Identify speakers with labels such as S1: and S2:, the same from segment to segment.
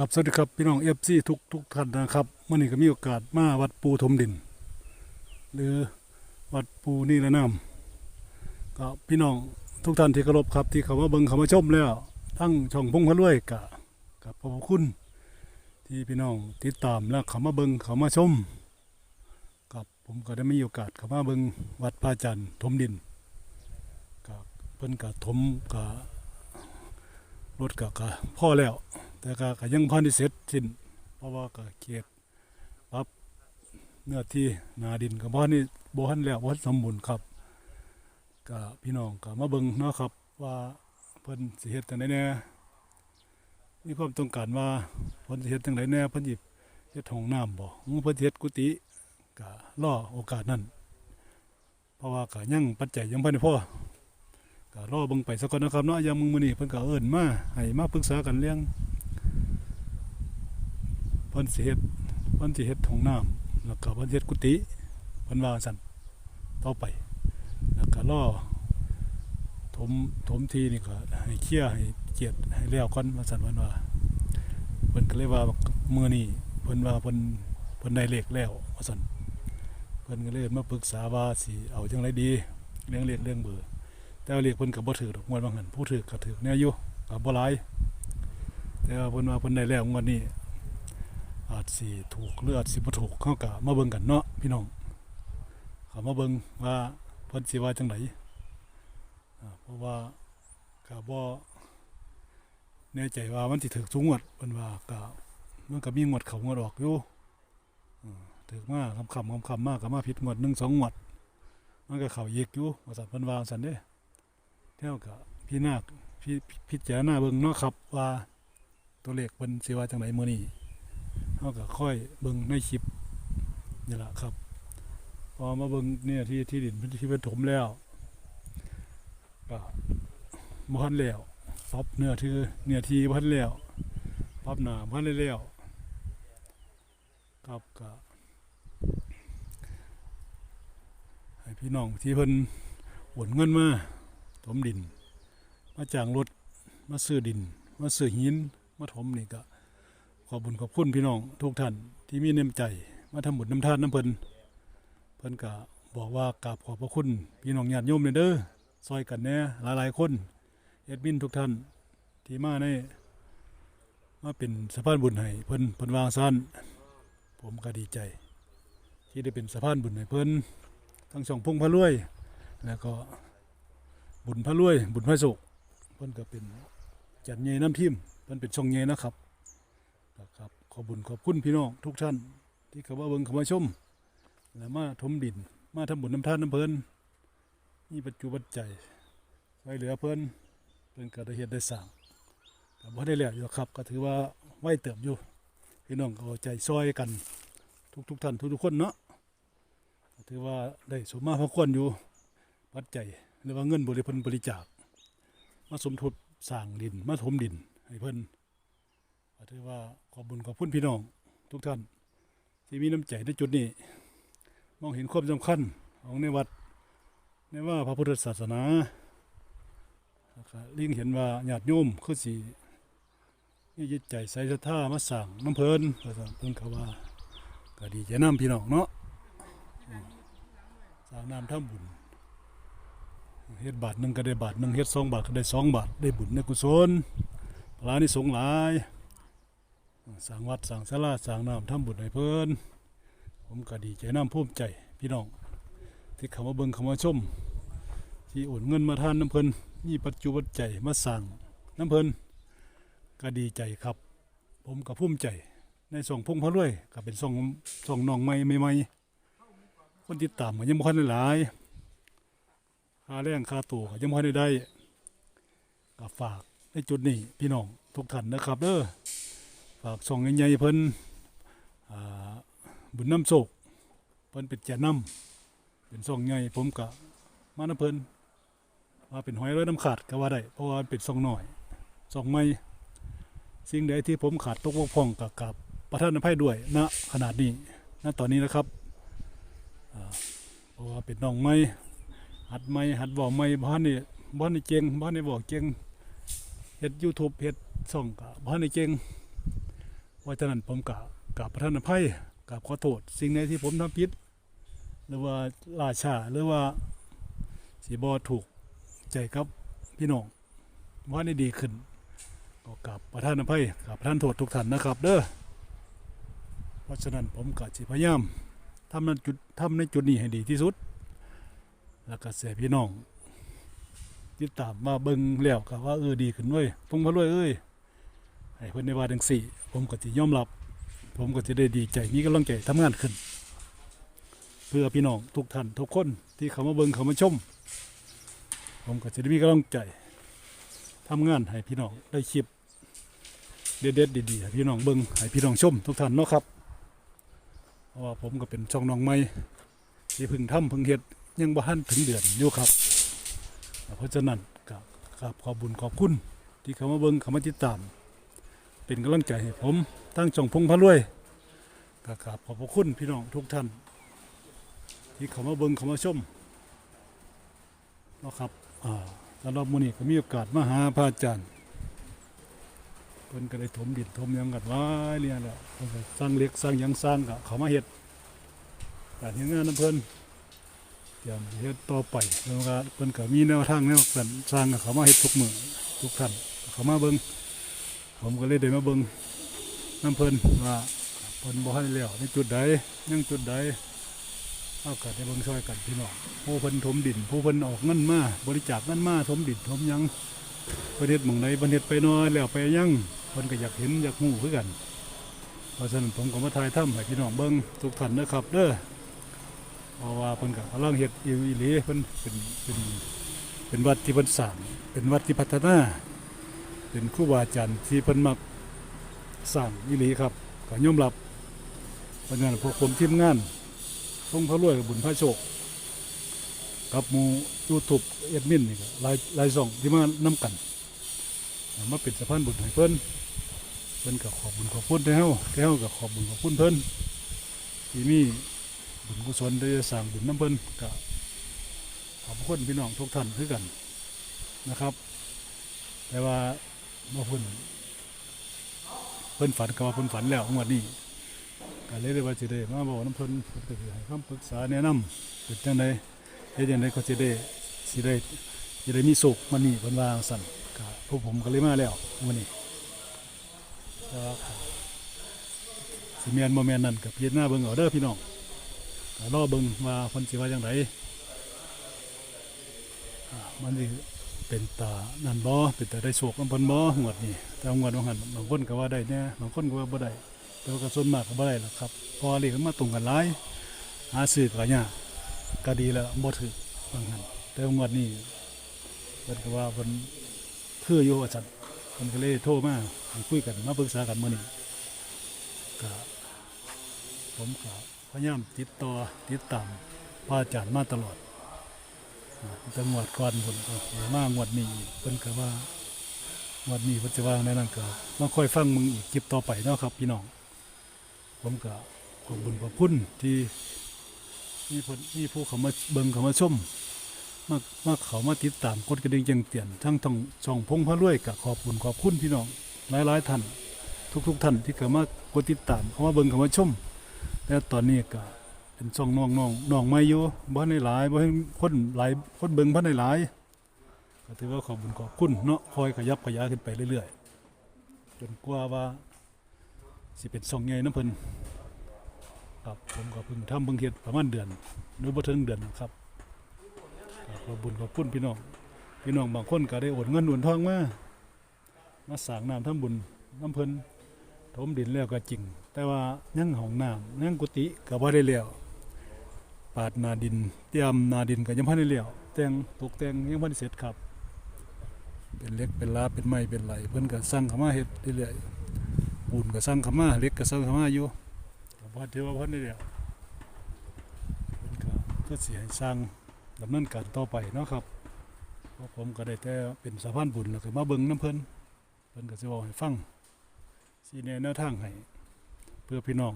S1: ครับสวัสดีครับพี่น้องเอฟซีทุกทุกท่านนะครับเมื่อนี้ก็มีโอกาสมาวัดปูทมดิน หรือวัดปูนี่ละน้ำก็พี่น้องทุกท่านที่เคารพครับที่เขามาเบิ่งเขามาชมแล้ว ทั้งช่องพงพะรวยกับกับพระคุณ ที่พี่น้องติดตามแล้วเขามาเบิ่งเขามาชมกับผมก็ได้มีโอกาสเขามาเบิ่งวัดพระจันทร์ทมดินกับเพิ่นกับถมกับรถกับกับพ่อแล้ว แต่ก็ก็ยังพันที่เสร็จสิ้นเพราะว่าก็เกียปรับเนื้อที่นาดินกับบ้านนี่บ่ทันแล้วบ่ทันสมบูรณ์ครับก็พี่น้องก็มาเบิ่งเนาะครับ ว่าเพิ่นสิเฮ็ดจังไดแน่มีความต้องการว่าเพิ่นสิเฮ็ดจังไดแน่เพิ่นสิเฮ็ดห้องน้ำบ่หรือเพิ่นสิเฮ็ดกุฏิก็รอโอกาสนั้นเพราะว่าก็ยังปัจจัยยังบ่ได้พอก็รอเบิ่งไปสักก่อนนะครับเนาะอย่างมึงมื้อนี้เพิ่นก็เอิ้นมาให้มาปรึกษากันเรื่อง พิ่นสิเฮ็ดเพิ่นสิเฮ็ดห้องน้ำแล้วก็เพิ่นเฮ็ดกุฏิเพิ่นว่าสั่นต่อไป แล้วก็รอถมถมทีนี่ก็ให้เคลียให้เกียรติให้แล้วก่อนว่าสั่นเพิ่นว่าเพิ่นก็เลยว่ามื้อนี้เพิ่นว่าเพิ่นเพิ่นได้เลขแล้วว่าสั่นเพิ่นก็เลยมาปรึกษาว่าสิเอาจังไดดีเรื่องเลขเรื่องเบอร์แต่ว่าเลขเพิ่นก็บ่ถือดอกงวดบางหันผู้ถือก็ถือแน่อยู่ก็บ่หลายแต่ว่าเพิ่นว่าเพิ่นได้แล้วงวดนี้ อาจสิถูกหรืออาจสิบ่ถูกเข้าก็มาเบิ่งกันเนาะพี่น้องเขามาเบิ่งว่าเพิ่นสิว่าจังไดอ่เพราะว่าก็บ่แน่ใจว่ามันสิถึกสูงงวดเพิ่นว่าก็มันก็มีงวดเขางวดออกอยู่อืมถึกมาคำคำคำคำมากก็มาผิดงวดหนึ่งสองงวด มันก็เข้าอีกอยู่ว่าซั่นเพิ่นว่าซั่นเด้เท่ากับพี่นาคพี่พิจารณาเบิ่งเนาะครับว่าตัวเลขเพิ่นสิว่าจังไดมื้อนี้ เขาก็ค่อยเบิ่งในคลิปนี่แหละครับ พอมาเบิ่งเนี่ยที่ที่ดินที่เป็นถมแล้วก็บ่ทันแล้วปรับเนื้อที่เนื้อที่พันแล้วปรับหนาบ่ทันแล้วครับก็ให้พี่น้องที่เพิ่นโอนเงินมาถมดิน มาจ้างรถมาซื้อดิน มาซื้อหิน มาถมนี่ก็ ขอบุญขอบคุณพี่น้องทุกท่านที่มีน้ำใจ มาทำบุญน้ำทานน้ำเพิ่นเพิ่นก็บอกว่ากราบขอบพระคุณ พี่น้องญาติโยมเด้อซอยกันแหน่หลายๆคนเอ็ดมินทุกท่านที่มาในมาเป็นสะพานบุญให้เพิ่นเพิ่นวางซ่านผมก็ดีใจ ที่ได้เป็นสะพานบุญให้เพิ่นทั้งสองพงพระรวย แล้วก็บุญพระรวย บุญพระสุขเพิ่นก็เป็นจัดเงยน้ำทิมเพิ่นเป็นช่องเงยนะครับ นะครับขอบุญขอบคุณพี่น้องทุกท่าน ที่เข้ามาเบิ่งเขามาชม และมาทมดิน มาทำบุญน้ำทานน้ำเพลินนี่ปัจจุบันใจช่วยเหลือเพลินเพิ่นก็ได้เฮ็ดได้สร้างก็บ่ได้แล้วอยู่ครับ ก็ถือว่าไว้เติบอยู่ พี่น้องก็เอาใจซอยกัน ทุกทุกท่านทุกทุกคนเนาะถือว่าได้สมมาพระควรอยู่ปัจจัยหรือว่าเงินบริพิ่นบริจาค มาสมทบสร้างดิน มาถมดินให้เพิ่น ก็ถือว่าขอบุญขอบคุณพี่น้องทุกท่านที่มีน้ำใจในจุดนี้ มองเห็นความสำคัญของในวัดในว่าพระพุทธศาสนาลิงเห็นว่าญาติโยมคือสีนี่ยึดใจใส่ศรัทธามาสั่งน้ำเพลินก็สั่งเพิ่นเขาว่าก็ดีใจน้ำพี่น้องเนาะสร้างน้ำทำบุญเฮ็ดบาทหนึ่งก็ได้บาทหนึ่งเฮ็ดสองบาทก็ได้สองบาทได้บุญในกุศลพระนิสงส์หลาย สร้างวัดสร้างศาลาสร้างน้ำทำบุญให้เพิ่นผมก็ดีใจน้ำภูมิใจพี่น้อง ที่เขามาเบิ่งเขามาชม ที่โอนเงินมาทานน้ำเพิ่นมีปัจจุบันใจมาสั่งน้ำเพิ่นก็ดีใจครับ ผมก็ภูมิใจ ในส่องพงพระรวยก็เป็นส่องส่องน้องใหม่ใหม่คนติดตามก็ยังบ่ค่อยได้หลายค่าแรงค่าตัวก็ยังบ่ค่อยได้ได้ก็ฝากในจุดนี้พี่น้องทุกท่านนะครับเด้อ ฝากส่องใหญ่ๆเพิ่นบุญน้ำโศกเพิ่นเป็นแจน้ำเป็นส่องใหญ่ผมกะมาน้ำเพิ่นว่าเป็นหอยร้อยน้ำขาดก็ว่าได้เพราะว่าเป็นส่องน้อยส่องใหม่สิ่งใดที่ผมขาดตกบกพร่องกับกับประธานอภัยด้วยณขนาดนี้ณตอนนี้นะครับเพราะว่าเป็นน้องใหม่หัดใหม่หัดบอกใหม่บ้านนี่บ้านนี่เจงบ้านนี่บอกเจงเฮ็ดยูทูบเฮ็ดส่องกับบ้านนี่เจง ราะฉะนั้นผมกราบกราบประทานอภัยกราบขอโทษสิ่งใดที่ผมทำผิดหรือว่าล่าช้าหรือว่าสีบอถูกใจครับพี่น้องว่าได้ดีขึ้น ก็กราบประทานอภัยกราบประทานโทษทุกท่านนะครับ เด้อเพราะฉะนั้นผมก็จะพยายามทำในจุดทำในจุดนี้ให้ดีที่สุด แล้วก็เสียพี่น้องติดตามมาเบิ่งแล้วก็ว่าเออดีขึ้นเว้ยพงพะรวยเอ้ย ให้เพิ่นได้ว่าจังสี่ ผมก็จะยอมรับ ผมก็จะได้ดีใจมีกำลังใจทำงานขึ้น เพื่อพี่น้องทุกท่านทุกคนที่เขามาเบิ่งเขามาชม ผมก็จะได้มีกำลังใจทำงานให้พี่น้องได้คลิปเด็ดๆดีๆให้พี่น้องเบิ่งให้พี่น้องชม ทุกท่านเนาะครับเพราะว่าผมก็เป็นช่องน้องใหม่ที่เพึ่งทำเพึ่งเฮ็ดยังบ่ทันถึงเดือนอยู่ครับ เพราะฉะนั้นก็กราบขอบบุญขอบคุณที่เขามาเบิ่งเขามาติดตาม เป็นกำลังใจให้ผมตั้งช่องพงพระรวยก็กราบขอบพระคุณพี่น้องทุกท่าน ที่เขามาเบิ่งเขามาชมเนาะครับอ่าสำหรับมื้อนี้ก็มีโอกาสมาหาพระอาจารย์เพิ่นก็ได้ถมดินถมยังกันไว้เนี่ยแหละเพิ่นก็สร้างเล็กสร้างยังสร้างก็เขามาเฮ็ดการเฮ็ดงานนํเพิ่นเตรียมเฮ็ดต่อไปเพิ่นก็เพิ่นก็มีแนวทางแนวการสร้างก็เขามาเฮ็ดทุกมื้อทุกท่านเขามาเบิ่ง ผมก็เลยได้มาเบิ่งน้ำเพลินว่าเพลินบ่ให้แล้วในจุดใดยังจุดใดเอากัได้เบิ่งช่วยกันพี่น้องผู้เพลินถมดิน ผู้เพลินออกเงินมาบริจาคเงินมาถมดินถมยังประเทศหม่องใดประเทศไปน้อยแล้วไปยังเพลินก็อยากเห็นอยากฮู้คือกันเพราะฉะนั้นผมก็มาถ่ายทำให้พี่น้องเบิ่งทุกท่านนะครับเด้อเพราะว่าเพิ่นก็กำลังเฮ็ดอีหลีเพิ่นเป็นเป็นเป็นวัดที่เพิ่นสร้างเป็นวัดที่พัฒนา เป็นครูบาอาจารย์ที่เพิ่นมักสร้างวิลีครับก็ยอมรับเพราะงั้นพวกผมทีมงานทงพระรวยกับบุญพระโชคกับมูยูทูบเอ็ดมินนี่ก็หลายหลายส่องที่มานํกันมาเป็นสะพานบุญให้เพิ่นเพิ่นก็ขอบบุญขอบคุณให้เฮาให้เฮาก็ขอบบุญขอบคุณเพิ่นที่มีบุญกุศลได้สร้างบุญน้ำเพิ่นก็ขอบคุณพี่น้องทุกท่านคือกันนะครับ แต่ว่า บ่เพิ่นเพิ่นฝันก็ว่าเพิ่นฝันแล้วงวดนี้ก็เลยได้ว่าสิได้มาบอกน้ำเพิ่นเพิ่นก็สิให้คำปรึกษาแนะนำเป็นจังไดเฮ็ดจังไดก็สิได้สิได้สิได้มีสุขมันนี่เพิ่นว่าสั่นก็พวกผมก็เลยมาแล้วมื้อนี้แต่ว่าก็สิแม่นบ่แม่นนั่นก็พิจารณาเบิ่งเอาเด้อพี่น้องก็รอเบิ่งว่าเพิ่นสิว่าจังไดอ่ามันสิ เป็นตานั่นบ่เป็นตาได้โชคนำเพิ่นบ่งวดนี้แต่งวดบางหันบางคนก็ว่าได้แน่บางคนก็ว่าบ่ได้แต่ว่าก็ส่วนมากก็บ่ได้หรอกครับพอเลขมันมาตรงกันหลายหาซื้อก็ยากก็ดีแล้วบ่ถูกบางหันแต่งวดนี้เพิ่นก็ว่าเพิ่นคืออยู่ว่าซั่นเพิ่นก็เลยโทรมาคุยกันมาปรึกษากันมื้อนี้ก็ผมก็พยายามติดต่อติดตามพระอาจารย์มาตลอด จังวดก่อนผมก็มากงวดนี้เพิ่นก็ว่างวดนี้เพิ่นจะว่าในนั้นก็มาค่อยฟังมึงอีกคลิปต่อไปเนาะครับ พี่น้อง ผมก็ขอบคุญขอบคุณที่มีคนมีผู้เขามาเบิ่งเขามาชมมามาเขามาติดตามกดกระดิ่งแจ้งเตือนทั้งทางช่องพงพระรวยก็ขอบคุณขอบคุณพี่น้องหลายๆท่านทุก ๆ ท่านที่เขามากดติดตามเขามาเบิ่งเขามาชมและตอนนี้ก็ เป็นช่องน้องน้องน้องไม่อยู่บ่ในหลายบ่ให้คนหลายคนเบิ่งบ่ในหลายก็ถือว่าขอบคุญขอบคุณเนาะคอยขยับขยายขึ้นไปเรื่อยๆจนกว่าว่าสิเป็นช่องใหญ่น้ำเพิ่นครับผมก็เพิ่งทำเพิ่งเฮ็ดประมาณเดือนหรือบ่ถึงเดือนนะครับขอบคุญขอบคุณพี่น้องพี่น้องบางคนก็ได้โอนเงินโอนทองมามาสร้างน้ำทำบุญน้ำเพิ่นถมดินแล้วก็จริง แต่ว่ายังห้องน้ำยังกุฏิก็บ่ได้แล้ว ปาดนาดิน เตรียมนาดินก็ยังพันได้เลี้ยวแต่งตกแต่งยังพันได้เสร็จครับ เป็นเล็กเป็นลาเป็นไม้เป็นไหลเพิ่อนก็สร้างเข้ามาเฮ็ดเรื่อยๆปูนก็สร้างเข้ามาเล็กก็สร้างเข้ามาอยู่ก็บ่ถือว่าพันได้แล้วเพิ่นก็ก็สิให้สร้างดำเนินการต่อไปเนาะครับเพราะผมก็ได้แต่เป็นสะพานบุญแล้วก็มาเบิ่งน้ำเพิ่นเพิ่นก็สิเว้าให้ฟังสิแนะแนวทางให้เพื่อพี่น้อง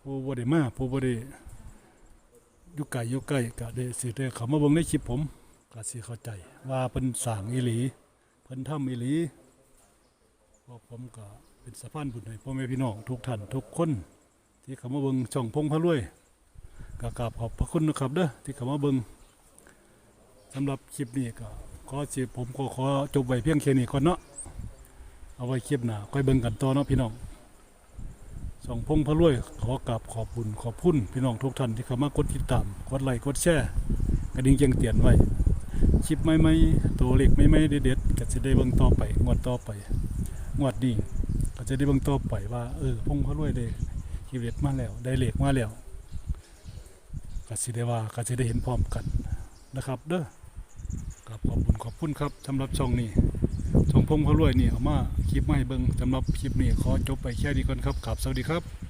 S1: ผู้บ่ได้มาผู้บ่ได้ อยู่ไกลอยู่ใกล้ก็ได้สิได้เขามาเบิ่งในคลิปผมก็สิเข้าใจ ว่าเพิ่นสร้างอีหลีเพิ่นทำอีหลีพวกผมก็เป็นสะพานบุญให้พ่อแม่พี่น้องทุกท่านทุกคน ที่เขามาเบิ่งช่องพงพระรวยก็กราบขอบพระคุณนะครับเด้อที่เขามาเบิ่งสำหรับคลิปนี้ก็ขอสิผมก็ขอจบไว้เพียงแค่นี้ก่อนเนาะเอาไว้คลิปหน้าค่อยเบิ่งกันต่อเนาะพี่น้อง ช่องพงพระรวยขอกราบขอบบุญขอบคุณพี่น้องทุกท่านที่เข้ามากดติดตามกดไลค์กดแชร์กระดิ่งแจ้งเตือนไว้คลิปใหม่ตัวเล็กใหม่เด็ดๆก็จะได้เบิ่งต่อไปงวดต่อไปงวดนี้ก็จะได้เบิ่งต่อไปว่าเออพงพระรวยได้คลิปเด็ดมาแล้ว ได้เลขมาแล้วก็สิได้ว่าก็จะได้เห็นพร้อมกันนะครับ เด้อกับขอบคุณขอบคุณครับสำหรับช่องนี้ ช่องพงพระรวยนี่เอามาคลิปมาให้เบิ่งสำหรับคลิปนี้ขอจบไปแค่นี้ก่อนครับกับสวัสดีครับ